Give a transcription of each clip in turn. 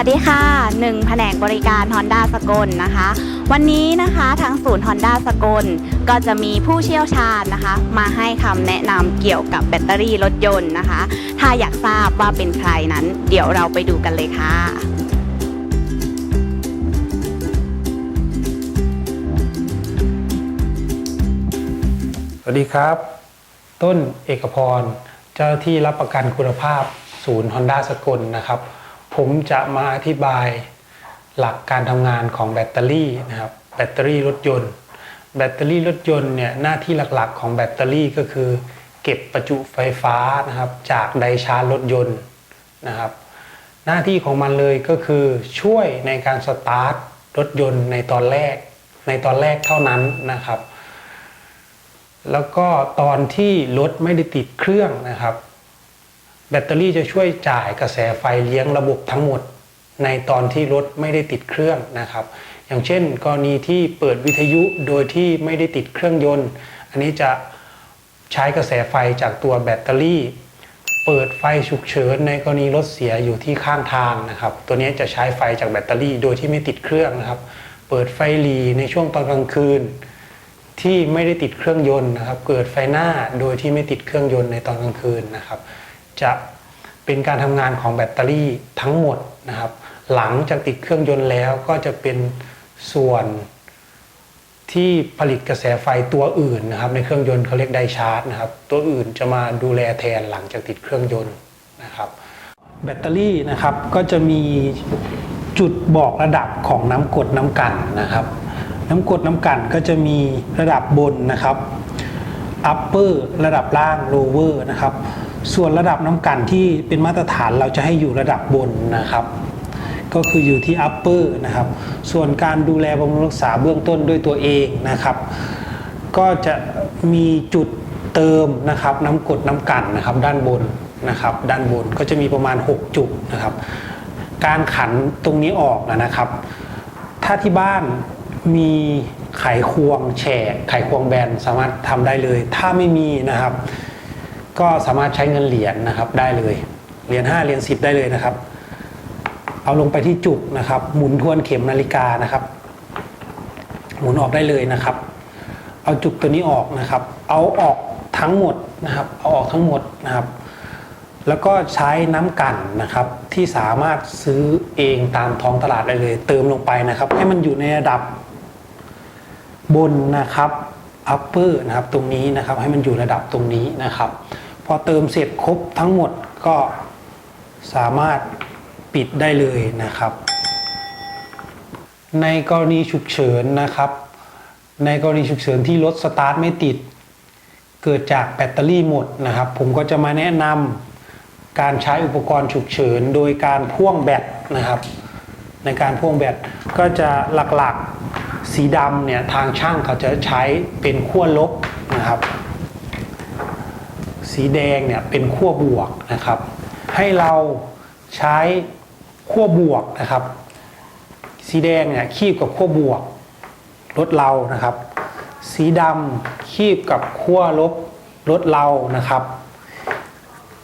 วัสดีค่ะหนึ่งแผนกบริการ Honda สกลนะคะ วันนี้นะคะทางศูนย์ Honda สกลก็จะมีผู้เชี่ยวชาญนะคะ มาให้คำแนะนำเกี่ยวกับแบตเตอรี่รถยนต์นะคะ ถ้าอยากทราบว่าเป็นใครนั้น เดี๋ยวเราไปดูกันเลยค่ะ สวัสดีครับ ต้นเอกพร เจ้าที่รับประกันคุณภาพศูนย์ Honda สกลนะครับ ผมจะมาอธิบายหลักการทำงานของแบตเตอรี่นะครับแบตเตอรี่รถยนต์ แบตเตอรี่รถยนต์เนี่ยหน้าที่หลักๆ ของแบตเตอรี่ก็คือ เก็บประจุไฟฟ้านะครับจากไดชาร์จรถยนต์นะครับ หน้าที่ของมันเลยก็คือช่วยในการสตาร์ทรถยนต์ในตอนแรก ในตอนแรกเท่านั้นนะครับ แล้วก็ตอนที่รถไม่ได้ติดเครื่องนะครับ แบตเตอรี่จะช่วยจ่ายกระแสไฟเลี้ยงระบบทั้งหมด ในตอนที่รถไม่ได้ติดเครื่องนะครับ อย่างเช่น กรณีที่เปิดวิทยุโดยที่ไม่ได้ติดเครื่องยนต์ อันนี้จะใช้กระแสไฟจากตัวแบตเตอรี่ เปิดไฟฉุกเฉินในกรณีรถเสียอยู่ที่ข้างทางนะครับ ตัวนี้จะใช้ไฟจากแบตเตอรี่โดยที่ไม่ติดเครื่องนะครับ เปิดไฟหลีในช่วงตอนกลางคืนที่ไม่ได้ติดเครื่องยนต์นะครับ เกิดไฟหน้าโดยที่ไม่ติดเครื่องยนต์ในตอนกลางคืนนะครับ จะเป็นการทำงานของแบตเตอรี่ทั้งหมดนะครับ หลังจากติดเครื่องยนต์แล้วก็จะเป็นส่วนที่ผลิตกระแสไฟตัวอื่นนะครับ ในเครื่องยนต์เขาเรียกไดชาร์จนะครับ ตัวอื่นจะมาดูแลแทนหลังจากติดเครื่องยนต์นะครับ แบตเตอรี่นะครับก็จะมีจุดบอกระดับของน้ำกดน้ำกันนะครับ น้ำกดน้ำกันก็จะมีระดับบนนะครับ upper ระดับล่าง lower นะครับ ส่วนระดับน้ำกันที่เป็นมาตรฐานเราจะให้อยู่ระดับบนนะครับ ก็คืออยู่ที่ upper นะครับ ส่วนการดูแลบำรุงรักษาเบื้องต้นด้วยตัวเองนะครับ ก็จะมีจุดเติมนะครับน้ำกดน้ำกันนะครับด้านบนนะครับ ด้านบนก็จะมีประมาณ 6 จุดนะครับ การขันตรงนี้ออกนะครับ ถ้าที่บ้านมีไขควงแฉกไขควงแบนสามารถทำได้เลย ถ้าไม่มีนะครับ ก็สามารถใช้เงินเหรียญนะครับได้เลย เหรียญ5เหรียญ10 ได้เลยนะครับ เอาลงไปที่จุกนะครับ หมุนทวนเข็มนาฬิกานะครับ หมุนออกได้เลยนะครับ เอาจุกตัวนี้ออกนะครับ เอาออกทั้งหมดนะครับ เอาออกทั้งหมดนะครับ แล้วก็ใช้น้ำกันนะครับ ที่สามารถซื้อเองตามท้องตลาดได้เลย เติมลงไปนะครับ ให้มันอยู่ในระดับบนนะครับ upper นะครับตรงนี้นะครับ ให้มันอยู่ระดับตรงนี้นะครับ พอเติมเสร็จครบทั้งหมดก็สามารถปิดได้เลยนะครับ ในกรณีฉุกเฉินนะครับ ในกรณีฉุกเฉินที่รถสตาร์ทไม่ติด เกิดจากแบตเตอรี่หมดนะครับ ผมก็จะมาแนะนำการใช้อุปกรณ์ฉุกเฉิน โดยการพ่วงแบตนะครับ ในการพ่วงแบตก็จะหลักๆสีดำเนี่ยทางช่างเขาจะใช้เป็นขั้วลบนะครับ สีแดงเนี่ยเป็นขั้วบวกนะครับ ให้เราใช้ขั้วบวกนะครับ สีแดงเนี่ยคีบกับขั้วบวกรถเรานะครับ สีดำคีบกับขั้วลบรถเรานะครับ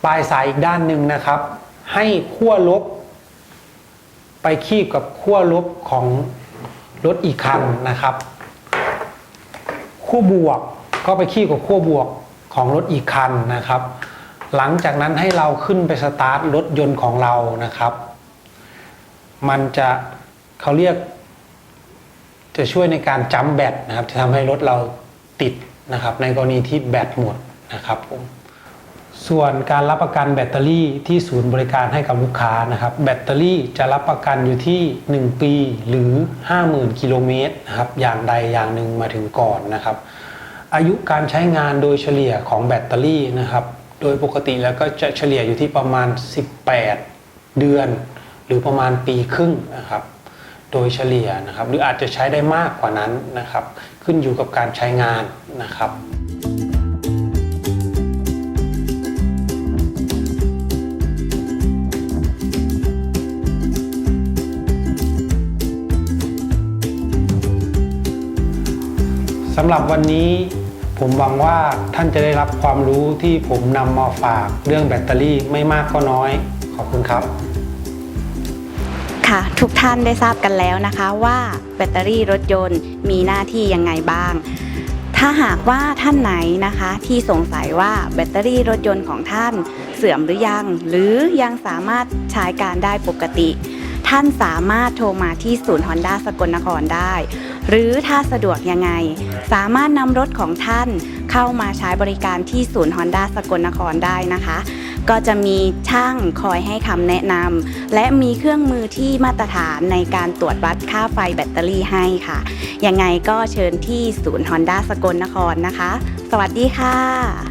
ปลายสายอีกด้านหนึ่งนะครับ ให้ขั้วลบ ไปคีบกับขั้วลบของรถอีกคันนะครับขั้วบวกก็ไปคีบกับขั้วบวก ของรถอีกคันนะครับ หลังจากนั้นให้เราขึ้นไปสตาร์ทรถยนต์ของเรานะครับ มันจะเขาเรียก จะช่วยในการจัมแบตนะครับ จะทำให้รถเราติดนะครับ ในกรณีที่แบตหมดนะครับผมส่วนการรับประกันแบตเตอรี่ที่ศูนย์บริการให้กับลูกค้านะครับ แบตเตอรี่จะรับประกันอยู่ที่ 1 ปีหรือ 50,000 กิโลเมตรนะครับ อย่างใดอย่างหนึ่งมาถึงก่อนนะครับ อายุการใช้งานโดยเฉลี่ยของแบตเตอรี่นะครับ โดยปกติแล้วก็จะเฉลี่ยอยู่ที่ประมาณ 18 เดือน หรือประมาณปีครึ่งนะครับ โดยเฉลี่ยนะครับ หรืออาจจะใช้ได้มากกว่านั้นนะครับ ขึ้นอยู่กับการใช้งานนะครับสำหรับวันนี้ ผมหวังว่าท่านจะได้รับความรู้ที่ผมนำมาฝากเรื่องแบตเตอรี่ไม่มากก็น้อย ขอบคุณครับ ค่ะทุกท่านได้ทราบกันแล้วนะคะว่าแบตเตอรี่รถยนต์มีหน้าที่ยังไงบ้าง ถ้าหากว่าท่านไหนนะคะที่สงสัยว่าแบตเตอรี่รถยนต์ของท่านเสื่อมหรือยัง หรือยังสามารถใช้การได้ปกติ ท่านสามารถโทรมาที่ศูนย์ฮอนด้าสกลนครได้ หรือถ้าสะดวกยังไง สามารถนำรถของท่านเข้ามาใช้บริการที่ศูนย์ฮอนด้าสกลนครได้นะคะ ก็จะมีช่างคอยให้คำแนะนำและมีเครื่องมือที่มาตรฐานในการตรวจวัดค่าไฟแบตเตอรี่ให้ค่ะ ยังไงก็เชิญที่ศูนย์ฮอนด้าสกลนครนะคะ สวัสดีค่ะ